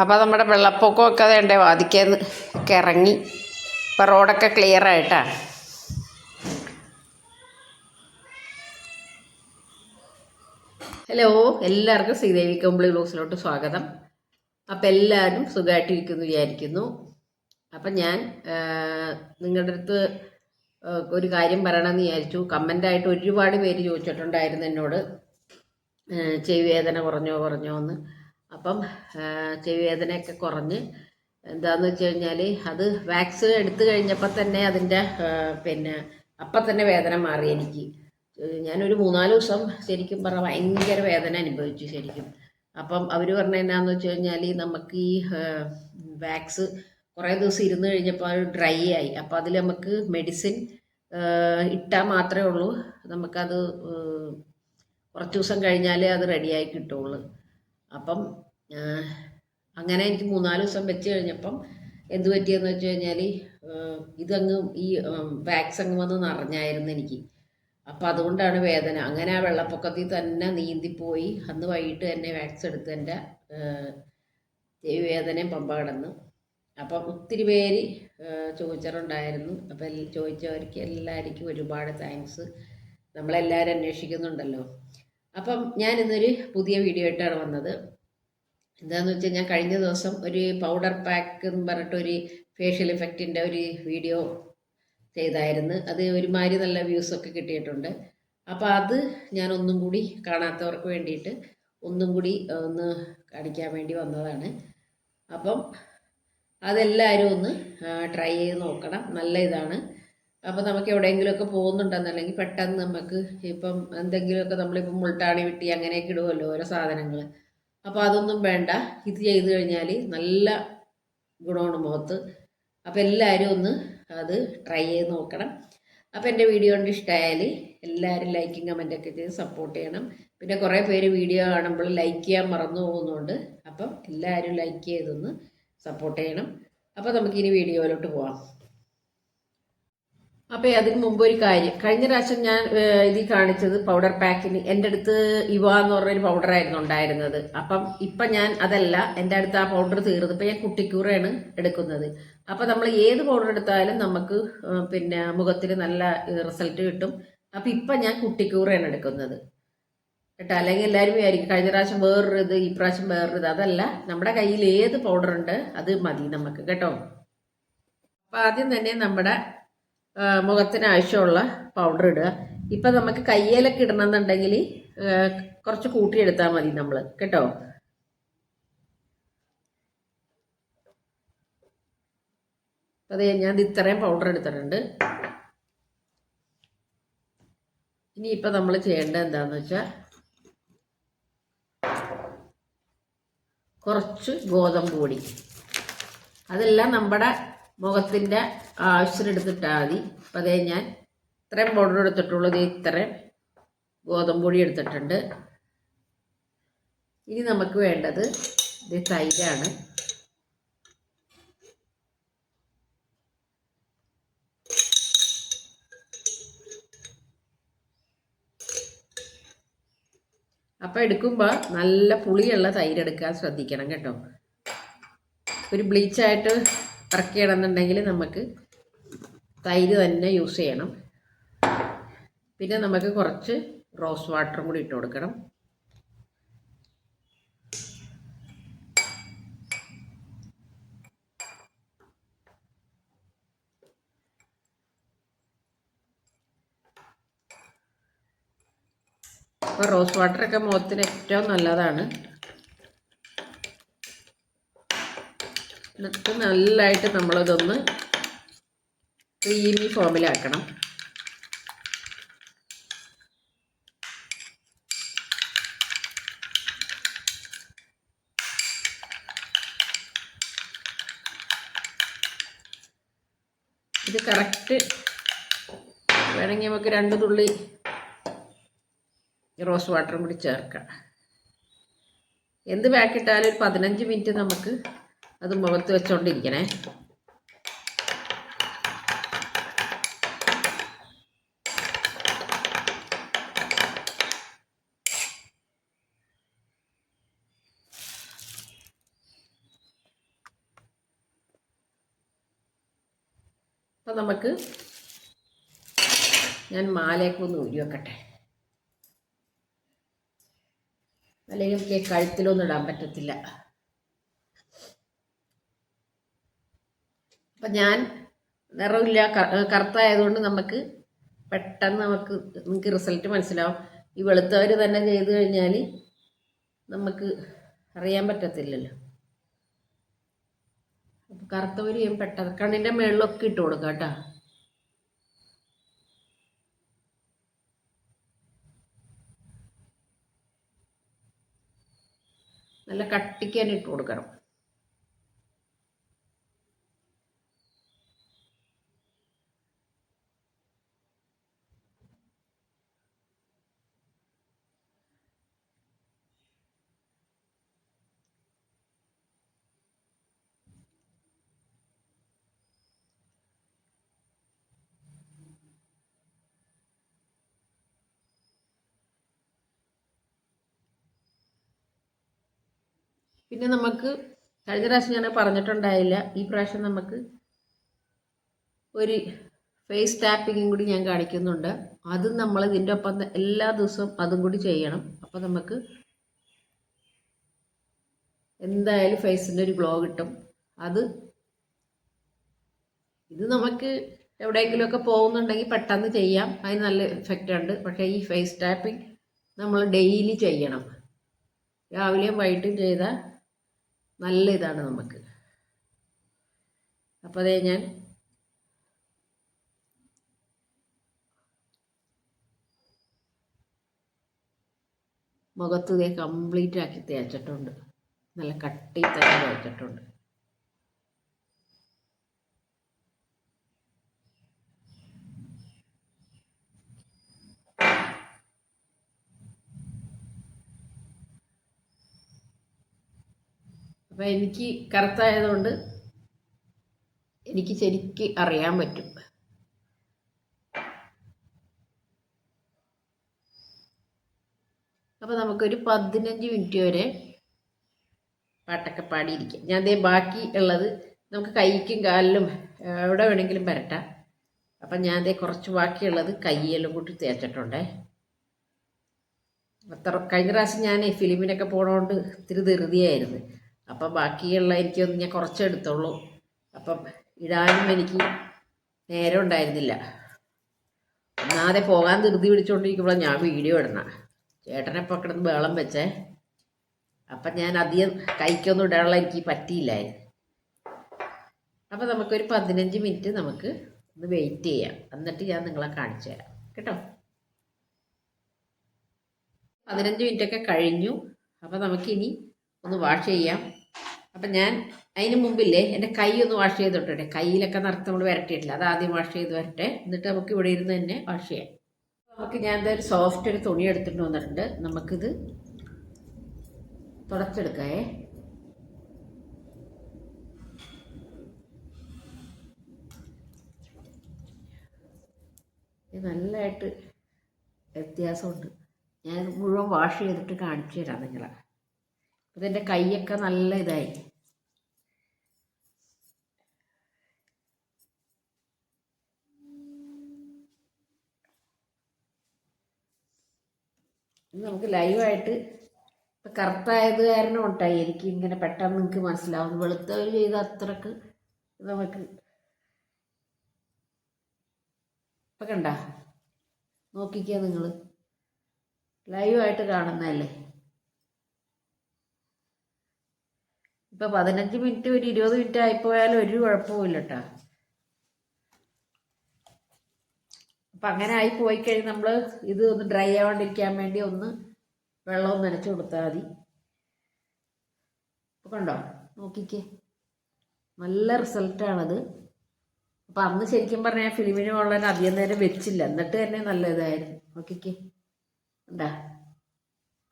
അപ്പോൾ നമ്മുടെ വെള്ളപ്പൊക്കമൊക്കെ വേണ്ടേ വാദിക്കാന്ന് ഒക്കെ ഇറങ്ങി. ഇപ്പം റോഡൊക്കെ ക്ലിയർ ആയിട്ടാണ് ഹലോ എല്ലാവർക്കും ശ്രീദേവി കമ്പിളി ബ്ലോഗ്സിലോട്ട് സ്വാഗതം. അപ്പം എല്ലാവരും സുഖമായിട്ടിരിക്കുന്നു വിചാരിക്കുന്നു. അപ്പം ഞാൻ നിങ്ങളുടെ അടുത്ത് ഒരു കാര്യം പറയണമെന്ന് വിചാരിച്ചു. കമന്റായിട്ട് ഒരുപാട് പേര് ചോദിച്ചിട്ടുണ്ടായിരുന്നു എന്നോട്. ചെവി വേദന കുറഞ്ഞോ കുറഞ്ഞോ എന്ന്. അപ്പം ചെവി വേദനയൊക്കെ കുറഞ്ഞ് എന്താന്ന് വെച്ച് കഴിഞ്ഞാൽ അത് വാക്സിൻ എടുത്തു കഴിഞ്ഞപ്പോൾ തന്നെ അതിന്റെ പിന്നെ അപ്പം തന്നെ വേദന മാറി എനിക്ക്. ഞാനൊരു മൂന്നാൽ ദിവസം ശരിക്കും പറഞ്ഞ ഭയങ്കര വേദന അനുഭവിച്ചു ശരിക്കും. അപ്പം അവർ പറഞ്ഞ എന്നാന്ന് വെച്ച് കഴിഞ്ഞാൽ നമുക്ക് ഈ വാക്സ് കുറേ ദിവസം ഇരുന്ന് കഴിഞ്ഞപ്പോൾ അത് ഡ്രൈ ആയി. അപ്പോൾ അതിൽ നമുക്ക് മെഡിസിൻ ഇട്ടാൽ മാത്രമേ ഉള്ളൂ. നമുക്കത് കുറച്ച് ദിവസം കഴിഞ്ഞാലേ അത് റെഡിയായി കിട്ടുള്ളൂ. അപ്പം അങ്ങനെ എനിക്ക് മൂന്നാൽ ദിവസം വെച്ച് കഴിഞ്ഞപ്പം എന്ത് പറ്റിയെന്ന് വെച്ച് കഴിഞ്ഞാൽ ഇതങ്ങ് ഈ വാക്സ് അങ്ങ് വന്ന് നിറഞ്ഞായിരുന്നു എനിക്ക്. അപ്പം അതുകൊണ്ടാണ് വേദന. അങ്ങനെ ആ വെള്ളപ്പൊക്കത്തിൽ തന്നെ നീന്തിപ്പോയി. അന്ന് വൈകിട്ട് തന്നെ വാക്സ് എടുത്ത് എന്റെ ചെവി വേദനയും പമ്പ കിടന്നു. അപ്പം ഒത്തിരി പേര് ചോദിച്ചിട്ടുണ്ടായിരുന്നു അപ്പം ചോദിച്ചവർക്ക് എല്ലാവർക്കും ഒരുപാട് താങ്ക്സ് നമ്മളെല്ലാവരും അന്വേഷിക്കുന്നുണ്ടല്ലോ. അപ്പം ഞാൻ ഇന്നൊരു പുതിയ വീഡിയോ ആയിട്ടാണ് വന്നത്. എന്താന്ന് വെച്ചാൽ ഞാൻ കഴിഞ്ഞ ദിവസം ഒരു പൗഡർ പാക്ക് എന്ന് പറഞ്ഞിട്ട് ഒരു ഫേഷ്യൽ ഇഫക്റ്റിന്റെ ഒരു വീഡിയോ ചെയ്തായിരുന്നു. അത് ഒരുമാതിരി നല്ല വ്യൂസ് ഒക്കെ കിട്ടിയിട്ടുണ്ട്. അപ്പോൾ അത് ഞാൻ ഒന്നും കൂടി കാണാത്തവർക്ക് വേണ്ടിയിട്ട് ഒന്നും കൂടി ഒന്ന് കാണിക്കാൻ വേണ്ടി വന്നതാണ്. അപ്പം അതെല്ലാവരും ഒന്ന് ട്രൈ ചെയ്ത് നോക്കണം. നല്ല ഇതാണ്. അപ്പോൾ നമുക്ക് എവിടെയെങ്കിലുമൊക്കെ പോകുന്നുണ്ടെന്നല്ലെങ്കിൽ പെട്ടെന്ന് നമുക്ക് ഇപ്പം എന്തെങ്കിലുമൊക്കെ നമ്മളിപ്പം മുൾട്ടാണി വിട്ടി അങ്ങനെയൊക്കെ ഇടുമല്ലോ ഓരോ സാധനങ്ങൾ അപ്പോൾ അതൊന്നും വേണ്ട. ഇത് ചെയ്ത് കഴിഞ്ഞാൽ നല്ല ഗുണമാണ് മുഖത്ത്. അപ്പോൾ എല്ലാവരും ഒന്ന് അത് ട്രൈ ചെയ്ത് നോക്കണം. അപ്പോൾ എന്റെ വീഡിയോ കൊണ്ട് ഇഷ്ടമായാൽ എല്ലാവരും ലൈക്കും കമന്റൊക്കെ ചെയ്ത് സപ്പോർട്ട് ചെയ്യണം. പിന്നെ കുറേ പേര് വീഡിയോ കാണുമ്പോൾ ലൈക്ക് ചെയ്യാൻ മറന്നു പോകുന്നുണ്ട് അപ്പം എല്ലാവരും ലൈക്ക് ചെയ്തൊന്ന് സപ്പോർട്ട് ചെയ്യണം. അപ്പോൾ നമുക്കിനി വീഡിയോയിലോട്ട് പോവാം. അപ്പോൾ അതിന് മുമ്പ് ഒരു കാര്യം. കഴിഞ്ഞ പ്രാവശ്യം ഞാൻ ഇതിൽ കാണിച്ചത് പൗഡർ പാക്കിന് എന്റെ അടുത്ത് ഇവ എന്ന് പറഞ്ഞൊരു പൗഡറായിരുന്നു ഉണ്ടായിരുന്നത്. അപ്പം ഇപ്പം ഞാൻ അതല്ല എന്റെ അടുത്ത് ആ പൗഡർ തീർന്നു ഇപ്പം ഞാൻ കുട്ടിക്കൂറയാണ് എടുക്കുന്നത്. അപ്പം നമ്മൾ ഏത് പൗഡർ എടുത്താലും നമുക്ക് പിന്നെ മുഖത്തിൽ നല്ല റിസൾട്ട് കിട്ടും. അപ്പം ഇപ്പം ഞാൻ കുട്ടിക്കൂറയാണ് എടുക്കുന്നത്. കേട്ടോ? അല്ലെങ്കിൽ എല്ലാവരും വിചാരിക്കും കഴിഞ്ഞ പ്രാവശ്യം വേറൊരു ഇത് ഈ പ്രാവശ്യം വേറൊരു ഇത്. അതല്ല നമ്മുടെ കയ്യിൽ ഏത് പൗഡർ ഉണ്ട് അത് മതി നമുക്ക്. കേട്ടോ? അപ്പം ആദ്യം തന്നെ നമ്മുടെ മുഖത്തിന് ആവശ്യമുള്ള പൗഡർ ഇടുക. ഇപ്പം നമുക്ക് കയ്യിലൊക്കെ ഇടണമെന്നുണ്ടെങ്കിൽ കുറച്ച് കൂട്ടിയെടുത്താൽ മതി നമ്മൾ കേട്ടോ? അതെ ഞാൻ ഇത്രയും പൗഡർ എടുത്തിട്ടുണ്ട്. ഇനിയിപ്പോൾ നമ്മൾ ചെയ്യേണ്ടത് എന്താണെന്ന് വെച്ചാൽ കുറച്ച് ഗോതമ്പ് പൊടി. അതെല്ലാം നമ്മുടെ മുഖത്തിന്റെ ആവശ്യത്തിനെടുത്തിട്ടാൽ മതി. അപ്പം അതേ ഞാൻ ഇത്രയും പൗഡർ എടുത്തിട്ടുള്ളൂ. ദേ ഇത്രയും ഗോതമ്പ് പൊടി എടുത്തിട്ടുണ്ട്. ഇനി നമുക്ക് വേണ്ടത് ഇത് തൈരാണ്. അപ്പം എടുക്കുമ്പോൾ നല്ല പുളിയുള്ള തൈര് എടുക്കാൻ ശ്രദ്ധിക്കണം കേട്ടോ. ഒരു ബ്ലീച്ചായിട്ട് വർക്ക് ചെയ്യണമെന്നുണ്ടെങ്കിൽ നമുക്ക് തൈര് തന്നെ യൂസ് ചെയ്യണം. പിന്നെ നമുക്ക് കുറച്ച് റോസ് വാട്ടറും കൂടി ഇട്ട് കൊടുക്കണം. അപ്പോൾ റോസ് വാട്ടറൊക്കെ മുഖത്തിന് ഏറ്റവും നല്ലതാണ്. എന്നിട്ട് നല്ലതായിട്ട് നമ്മളിതൊന്ന് ക്രീമി ഫോമിലാക്കണം ഇത് കറക്റ്റ് വേണമെങ്കിൽ നമുക്ക് രണ്ട് തുള്ളി റോസ് വാട്ടറും കൂടി ചേർക്കാം. എന്ത് പാക്കിട്ടാലും ഒരു പതിനഞ്ച് മിനിറ്റ് നമുക്ക് അത് മുഖത്ത് വെച്ചോണ്ടിരിക്കണേ. അപ്പം നമുക്ക് ഞാൻ മാലയൊക്കൊന്ന് ഊരി വെക്കട്ടെ. അല്ലെങ്കിൽ കഴുത്തിലൊന്നും ഇടാൻ പറ്റത്തില്ല. അപ്പം ഞാൻ നിറമില്ല കറുത്തായതുകൊണ്ട് നമുക്ക് പെട്ടെന്ന് നമുക്ക് നിങ്ങൾക്ക് റിസൾട്ട് മനസ്സിലാവും. ഈ വെളുത്തവർ തന്നെ ചെയ്ത് കഴിഞ്ഞാൽ നമുക്ക് അറിയാൻ പറ്റത്തില്ലല്ലോ. അപ്പം കറുത്തവർ ചെയ്യും പെട്ടെന്ന് കണ്ണിന്റെ മുകളിലൊക്കെ ഇട്ട് കൊടുക്കാം കേട്ടോ. നല്ല കട്ടിക്ക് ഇട്ട് കൊടുക്കണം. പിന്നെ നമുക്ക് കഴിഞ്ഞ പ്രാവശ്യം ഞാൻ പറഞ്ഞിട്ടുണ്ടായില്ല ഈ പ്രാവശ്യം നമുക്ക് ഒരു ഫേസ് ടാപ്പിങ്ങും കൂടി ഞാൻ കാണിക്കുന്നുണ്ട്. അതും നമ്മൾ ഇതിന്റെ ഒപ്പം എല്ലാ ദിവസവും അതും കൂടി ചെയ്യണം. അപ്പോൾ നമുക്ക് എന്തായാലും ഫേസിന്റെ ഒരു ഗ്ലോ കിട്ടും. അത് ഇത് നമുക്ക് എവിടെയെങ്കിലുമൊക്കെ പോകുന്നുണ്ടെങ്കിൽ പെട്ടെന്ന് ചെയ്യാം. അതിന് നല്ല എഫക്റ്റ് ഉണ്ട്. പക്ഷേ ഈ ഫേസ് ടാപ്പിംഗ് നമ്മൾ ഡെയിലി ചെയ്യണം. രാവിലെയും വൈകിട്ടും ചെയ്താൽ നല്ല ഇതാണ് നമുക്ക്. അപ്പോൾ അതേ ഞാൻ മുഖത്ത് ഇതേ കംപ്ലീറ്റ് ആക്കി തേച്ചിട്ടുണ്ട്. നല്ല കട്ടി തന്നെ തേച്ചിട്ടുണ്ട്. അപ്പം എനിക്ക് കറുത്തായതുകൊണ്ട് എനിക്ക് ശരിക്ക് അറിയാൻ പറ്റും. അപ്പോൾ നമുക്കൊരു പതിനഞ്ച് മിനിറ്റ് വരെ പാട്ടൊക്കെ പാടിയിരിക്കാം. ഞാൻ ദേ ബാക്കി ഉള്ളത് നമുക്ക് കൈക്കും കാലിലും എവിടെ വേണമെങ്കിലും പരട്ടാം അപ്പം ഞാൻ ദേ കുറച്ച് ബാക്കിയുള്ളത് കയ്യെല്ലാം കൂട്ടി തേച്ചിട്ടുണ്ടേ. അത്ര കഴിഞ്ഞ പ്രാവശ്യം ഞാൻ ഫിലിമിനൊക്കെ പോകണോണ്ട് ഇത്തിരി ധൃതിയായിരുന്നു. അപ്പം ബാക്കിയുള്ള എനിക്കൊന്ന് ഞാൻ കുറച്ചേ എടുത്തോളൂ അപ്പം ഇടാനും എനിക്ക് നേരം ഉണ്ടായിരുന്നില്ല. ഒന്നാതെ പോകാൻ ധൃതി പിടിച്ചുകൊണ്ടിരിക്കുമ്പോൾ ഞാൻ വീഡിയോ ഇടണം. ചേട്ടനെപ്പോൾ കിടന്ന് വേളം വെച്ചേ. അപ്പം ഞാൻ അധികം കൈക്കൊന്നും ഇടാനുള്ള എനിക്ക് പറ്റിയില്ലായിരുന്നു. അപ്പം നമുക്കൊരു പതിനഞ്ച് മിനിറ്റ് നമുക്ക് ഒന്ന് വെയിറ്റ് ചെയ്യാം. എന്നിട്ട് ഞാൻ നിങ്ങളെ കാണിച്ചു തരാം. കേട്ടോ? പതിനഞ്ച് മിനിറ്റൊക്കെ കഴിഞ്ഞു. അപ്പം നമുക്കിനി ഒന്ന് വാഷ് ചെയ്യാം. അപ്പം ഞാൻ അതിന് മുമ്പില്ലേ എന്റെ കൈ ഒന്ന് വാഷ് ചെയ്തോട്ടെ കയ്യിലൊക്കെ നിറത്ത് നമ്മൾ വരട്ടിയിട്ടില്ല. അത് ആദ്യം വാഷ് ചെയ്ത് വരട്ടെ. എന്നിട്ട് നമുക്ക് ഇവിടെ ഇരുന്ന് തന്നെ വാഷ് ചെയ്യാം. നമുക്ക് ഞാൻ ഒരു സോഫ്റ്റ് ഒരു തുണി എടുത്തിട്ട് വന്നിട്ടുണ്ട്. നമുക്കിത് തുടച്ചെടുക്കാവേ. ഇത് നല്ലതായിട്ട് വ്യത്യാസമുണ്ട്. ഞാൻ മുഴുവൻ വാഷ് ചെയ്തിട്ട് കാണിച്ചു തരാം നിങ്ങളെ. ഇതെന്റെ കൈയൊക്കെ നല്ല ഇതായി. ഇത് നമുക്ക് ലൈവായിട്ട് ഇപ്പം കറുത്തായത് കാരണം ഉണ്ടായി എനിക്ക് ഇങ്ങനെ പെട്ടെന്ന് നിങ്ങൾക്ക് മനസ്സിലാവും. വെളുത്തവർ ചെയ്ത അത്രയ്ക്ക് നമുക്ക് ഇപ്പം കണ്ട? നോക്കിക്കുക നിങ്ങൾ ലൈവായിട്ട് കാണുന്നതല്ലേ? ഇപ്പം പതിനഞ്ച് മിനിറ്റ് ഒരു ഇരുപത് മിനിറ്റ് ആയിപ്പോയാലും ഒരു കുഴപ്പമില്ല കേട്ടോ അപ്പം അങ്ങനെ ആയി പോയി കഴിഞ്ഞ് നമ്മൾ ഇത് ഒന്ന് ഡ്രൈ ആവാണ്ടിരിക്കാൻ വേണ്ടി ഒന്ന് വെള്ളം നനച്ചു കൊടുത്താൽ മതി. കണ്ടോ? നോക്കിക്കേ. നല്ല റിസൾട്ടാണത്. അപ്പം അന്ന് ശരിക്കും പറഞ്ഞാൽ ഫിലിമിന് വളരെ അധികം നേരം വെച്ചില്ല. എന്നിട്ട് തന്നെ നല്ല ഇതായിരുന്നു. നോക്കിക്കേ. ഉണ്ടാ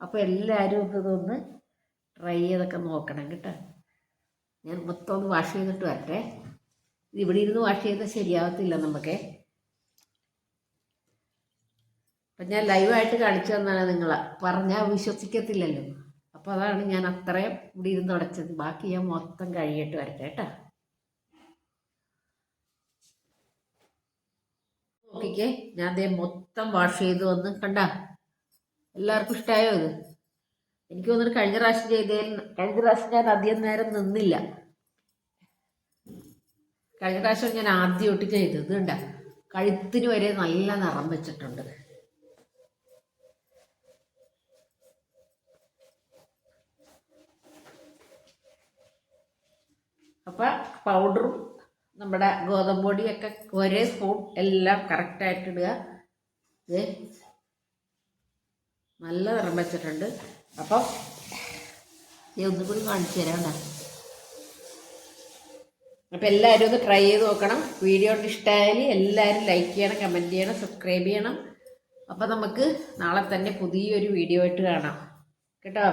അപ്പോൾ എല്ലാവരും ഇതൊന്ന് ട്രൈ ചെയ്തൊക്കെ നോക്കണം കേട്ടോ. ഞാൻ മൊത്തം ഒന്ന് വാഷ് ചെയ്തിട്ട് വരട്ടെ. ഇത് ഇവിടെ ഇരുന്ന് വാഷ് ചെയ്താൽ ശരിയാവത്തില്ല നമുക്ക്. അപ്പം ഞാൻ ലൈവായിട്ട് കാണിച്ചു തന്നാണ് നിങ്ങളെ. പറഞ്ഞാൽ വിശ്വസിക്കത്തില്ലല്ലോ. അപ്പോൾ അതാണ് ഞാൻ അത്രയും ഇവിടെ ഇരുന്ന് ഉടച്ചത് ബാക്കി ഞാൻ മൊത്തം കഴിയിട്ട് വരട്ടെ കേട്ടോ. നോക്കിക്കേ ഞാൻ ദേ മൊത്തം വാഷ് ചെയ്തു വന്ന് കണ്ട. എല്ലാവർക്കും ഇഷ്ടമായോ ഇത്? എനിക്ക് തോന്നുന്നു കഴിഞ്ഞ പ്രാവശ്യം ചെയ്തതിൽ കഴിഞ്ഞ പ്രാവശ്യം ഞാൻ അധികം നേരം നിന്നില്ല. കഴിഞ്ഞ പ്രാവശ്യം ഞാൻ ആദ്യം ഒട്ടി ചെയ്തത് കണ്ട കഴുത്തിന് വരെ നല്ല നിറം വെച്ചിട്ടുണ്ട്. അപ്പൊ പൗഡറും നമ്മുടെ ഗോതമ്പൊടിയൊക്കെ ഒരേ സ്പൂൺ എല്ലാം കറക്റ്റായിട്ട് ഇത് നല്ല നിറം വെച്ചിട്ടുണ്ട്. അപ്പം ഞാൻ ഒന്നും കൂടി കാണിച്ചു തരാം കേട്ടോ. അപ്പം എല്ലാവരും ഒന്ന് ട്രൈ ചെയ്ത് നോക്കണം. വീഡിയോ ഇഷ്ടമായാൽ എല്ലാവരും ലൈക്ക് ചെയ്യണം കമന്റ് ചെയ്യണം സബ്സ്ക്രൈബ് ചെയ്യണം. അപ്പം നമുക്ക് നാളെ തന്നെ പുതിയൊരു വീഡിയോ ആയിട്ട് കാണാം. കേട്ടോ?